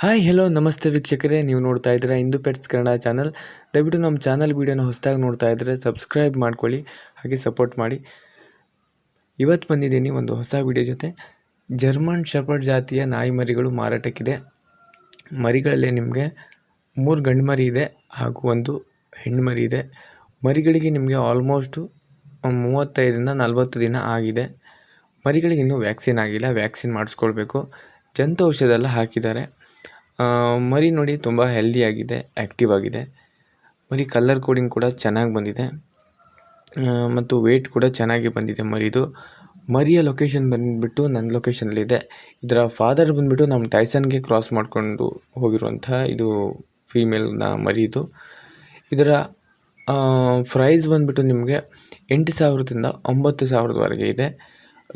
Hi hello ನಮಸ್ತೆ ವೀಕ್ಷಕರೇ. ನೀವು ನೋಡ್ತಾ ಇದ್ದೀರಾ ಇಂದು ಪೆಟ್ಸ್ ಕನ್ನಡ ಚಾನಲ್ ದಯವಿಟ್ಟು ನಮ್ಮ ಚಾನಲ್ ವೀಡಿಯೋನ ಹೊಸದಾಗಿ ನೋಡ್ತಾ ಇದ್ದರೆ ಸಬ್ಸ್ಕ್ರೈಬ್ ಮಾಡ್ಕೊಳ್ಳಿ, ಹಾಗೆ ಸಪೋರ್ಟ್ ಮಾಡಿ. ಇವತ್ತು ಬಂದಿದ್ದೀನಿ ಒಂದು ಹೊಸ ವಿಡಿಯೋ ಜೊತೆ. ಜರ್ಮನ್ ಶೆಪರ್ಡ್ ಜಾತಿಯ ನಾಯಿ ಮರಿಗಳು ಮಾರಾಟಕ್ಕಿದೆ. ಮರಿಗಳಲ್ಲೇ ನಿಮಗೆ ಮೂರು ಗಂಡು ಮರಿ ಇದೆ ಹಾಗೂ ಒಂದು ಹೆಣ್ಣು ಮರಿ ಇದೆ. ಮರಿಗಳಿಗೆ ನಿಮಗೆ ಆಲ್ಮೋಸ್ಟು ಮೂವತ್ತೈದರಿಂದ ನಲವತ್ತು ದಿನ ಆಗಿದೆ. ಮರಿಗಳಿಗೆ ಇನ್ನೂ ವ್ಯಾಕ್ಸಿನ್ ಆಗಿಲ್ಲ ವ್ಯಾಕ್ಸಿನ್ ಮಾಡಿಸ್ಕೊಳ್ಬೇಕು. ಜಂತು ಔಷಧ ಎಲ್ಲ ಹಾಕಿದ್ದಾರೆ. ಮರಿ ನೋಡಿ ತುಂಬ ಹೆಲ್ದಿಯಾಗಿದೆ ಆ್ಯಕ್ಟಿವ್ ಆಗಿದೆ. ಮರಿ ಕಲ್ಲರ್ ಕೋಡಿಂಗ್ ಕೂಡ ಚೆನ್ನಾಗಿ ಬಂದಿದೆ. ಮತ್ತು ವೇಟ್ ಕೂಡ ಚೆನ್ನಾಗಿ ಬಂದಿದೆ ಮರಿದು. ಮರಿಯ ಲೊಕೇಶನ್ ಬಂದುಬಿಟ್ಟು ನನ್ನ ಲೊಕೇಶನಲ್ಲಿದೆ ಇದರ ಫಾದರ್ ಬಂದುಬಿಟ್ಟು ನಮ್ಮ ಟೈಸನ್ಗೆ ಕ್ರಾಸ್ ಮಾಡಿಕೊಂಡು ಹೋಗಿರುವಂಥ ಇದು ಫೀಮೇಲ್ನ ಮರಿದು. ಇದರ ಪ್ರೈಸ್ ಬಂದುಬಿಟ್ಟು ನಿಮಗೆ ಎಂಟು ಸಾವಿರದಿಂದ ಒಂಬತ್ತು ಸಾವಿರದವರೆಗೆ ಇದೆ.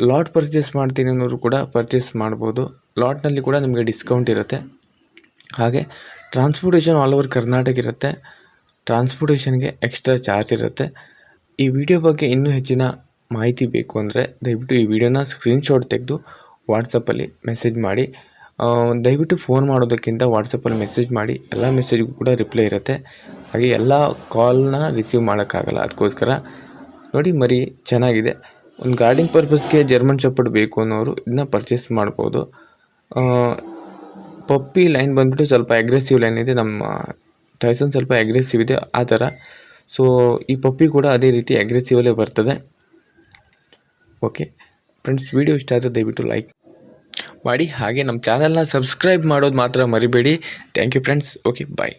ಲಾಟ್ ಪರ್ಚೇಸ್ ಮಾಡ್ತೀನಿ ಅನ್ನೋರು ಕೂಡ ಪರ್ಚೇಸ್ ಮಾಡ್ಬೋದು. ಲಾಟ್ನಲ್ಲಿ ಕೂಡ ನಿಮಗೆ ಡಿಸ್ಕೌಂಟ್ ಇರುತ್ತೆ. ಹಾಗೆ ಟ್ರಾನ್ಸ್ಪೋರ್ಟೇಷನ್ ಆಲ್ ಓವರ್ ಕರ್ನಾಟಕ ಇರುತ್ತೆ. ಟ್ರಾನ್ಸ್ಪೋರ್ಟೇಷನ್ಗೆ ಎಕ್ಸ್ಟ್ರಾ ಚಾರ್ಜ್ ಇರುತ್ತೆ. ಈ ವಿಡಿಯೋ ಬಗ್ಗೆ ಇನ್ನೂ ಹೆಚ್ಚಿನ ಮಾಹಿತಿ ಬೇಕು ಅಂದರೆ ದಯವಿಟ್ಟು ಈ ವಿಡಿಯೋನ ಸ್ಕ್ರೀನ್ಶಾಟ್ ತೆಗೆದು ವಾಟ್ಸಪ್ಪಲ್ಲಿ ಮೆಸೇಜ್ ಮಾಡಿ. ದಯವಿಟ್ಟು ಫೋನ್ ಮಾಡೋದಕ್ಕಿಂತ ವಾಟ್ಸಪ್ಪಲ್ಲಿ ಮೆಸೇಜ್ ಮಾಡಿ. ಎಲ್ಲ ಮೆಸೇಜ್ಗೂ ಕೂಡ ರಿಪ್ಲೈ ಇರುತ್ತೆ. ಹಾಗೆ ಎಲ್ಲ ಕಾಲ್ನ ರಿಸೀವ್ ಮಾಡೋಕ್ಕಾಗಲ್ಲ. ಅದಕ್ಕೋಸ್ಕರ ನೋಡಿ, ಮರಿ ಚೆನ್ನಾಗಿದೆ. ಒಂದು ಗಾರ್ಡಿಂಗ್ ಪರ್ಪಸ್ಗೆ ಜರ್ಮನ್ ಶೆಪರ್ಡ್ ಬೇಕು ಅನ್ನೋರು ಇದನ್ನ ಪರ್ಚೇಸ್ ಮಾಡ್ಬೋದು. ಪಪ್ಪಿ ಲೈನ್ ಬಂದ್ಬಿಟ್ಟು ಸ್ವಲ್ಪ ಅಗ್ರೆಸಿವ್ ಲೈನ್ ಇದೆ. ನಮ್ಮ ಟೈಸನ್ ಸ್ವಲ್ಪ ಅಗ್ರೆಸಿವ್ ಇದೆ ಆ ಥರ. ಸೊ ಈ ಪಪ್ಪಿ ಕೂಡ ಅದೇ ರೀತಿ ಅಗ್ರೆಸಿವಲ್ಲೇ ಬರ್ತದೆ. ಓಕೆ ಫ್ರೆಂಡ್ಸ್ ವಿಡಿಯೋ ಇಷ್ಟ ಆದರೆ ದಯವಿಟ್ಟು ಲೈಕ್ ಮಾಡಿ. ಹಾಗೆ ನಮ್ಮ ಚಾನಲ್ನ ಸಬ್ಸ್ಕ್ರೈಬ್ ಮಾಡೋದು ಮಾತ್ರ ಮರಿಬೇಡಿ. Thank you friends okay bye